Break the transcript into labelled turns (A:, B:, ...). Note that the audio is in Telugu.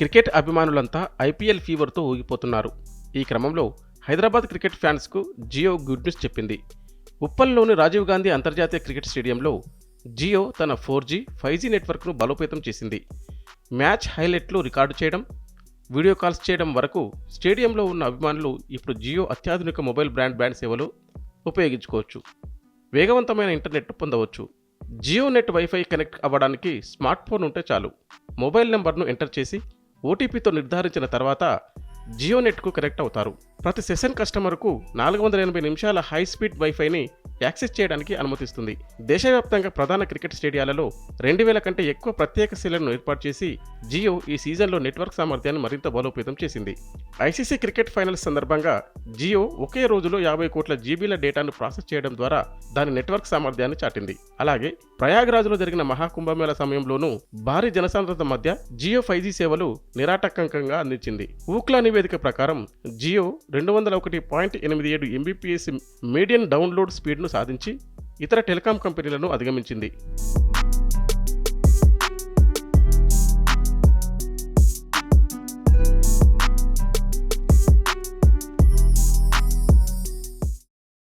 A: క్రికెట్ అభిమానులంతా ఐపీఎల్ ఫీవర్తో ఊగిపోతున్నారు. ఈ క్రమంలో హైదరాబాద్ క్రికెట్ ఫ్యాన్స్కు జియో గుడ్ న్యూస్ చెప్పింది. ఉప్పల్లోని రాజీవ్ గాంధీ అంతర్జాతీయ క్రికెట్ స్టేడియంలో జియో తన ఫోర్ జీ ఫైవ్ జీ నెట్వర్క్ను బలోపేతం చేసింది. మ్యాచ్ హైలైట్లు రికార్డు చేయడం వీడియో కాల్స్ చేయడం వరకు స్టేడియంలో ఉన్న అభిమానులు ఇప్పుడు జియో అత్యాధునిక మొబైల్ బ్రాండ్ బ్యాండ్ సేవలు ఉపయోగించుకోవచ్చు. వేగవంతమైన ఇంటర్నెట్ పొందవచ్చు. జియో నెట్ వైఫై కనెక్ట్ అవ్వడానికి స్మార్ట్ ఫోన్ ఉంటే చాలు. మొబైల్ నెంబర్ను ఎంటర్ చేసి ఓటీపీతో నిర్ధారించిన తర్వాత జియో నెట్కు కనెక్ట్ అవుతారు. ప్రతి సెషన్ కస్టమర్కు నాలుగు వందల ఎనభై నిమిషాల హై స్పీడ్ వైఫైని యాక్సెస్ చేయడానికి అనుమతిస్తుంది. దేశవ్యాప్తంగా ప్రధాన క్రికెట్ స్టేడియాలలో రెండు వేల కంటే ఎక్కువ ప్రత్యేక శిలను ఏర్పాటు చేసి జియో ఈ సీజన్లో నెట్వర్క్ సామర్థ్యాన్ని మరింత బలోపేతం చేసింది. ఐసీసీ క్రికెట్ ఫైనల్స్ సందర్భంగా జియో ఒకే రోజులో యాభై కోట్ల జీబీల డేటాను ప్రాసెస్ చేయడం ద్వారా దాని నెట్వర్క్ సామర్థ్యాన్ని చాటింది. అలాగే ప్రయాగ్రాజ్లో జరిగిన మహాకుంభమేళ సమయంలోనూ భారీ జనసాంద్రత మధ్య జియో ఫైవ్ జీ సేవలు నిరాటంకంగా అందించింది. ఊక్లా నివేదిక ప్రకారం జియో రెండు వందల ఒకటి పాయింట్ ఎనిమిది ఏడు ఎంబీపీఎస్ మీడియం డౌన్లోడ్ స్పీడ్ను సాధించి ఇతర టెలికాం కంపెనీలను అధిగమించింది.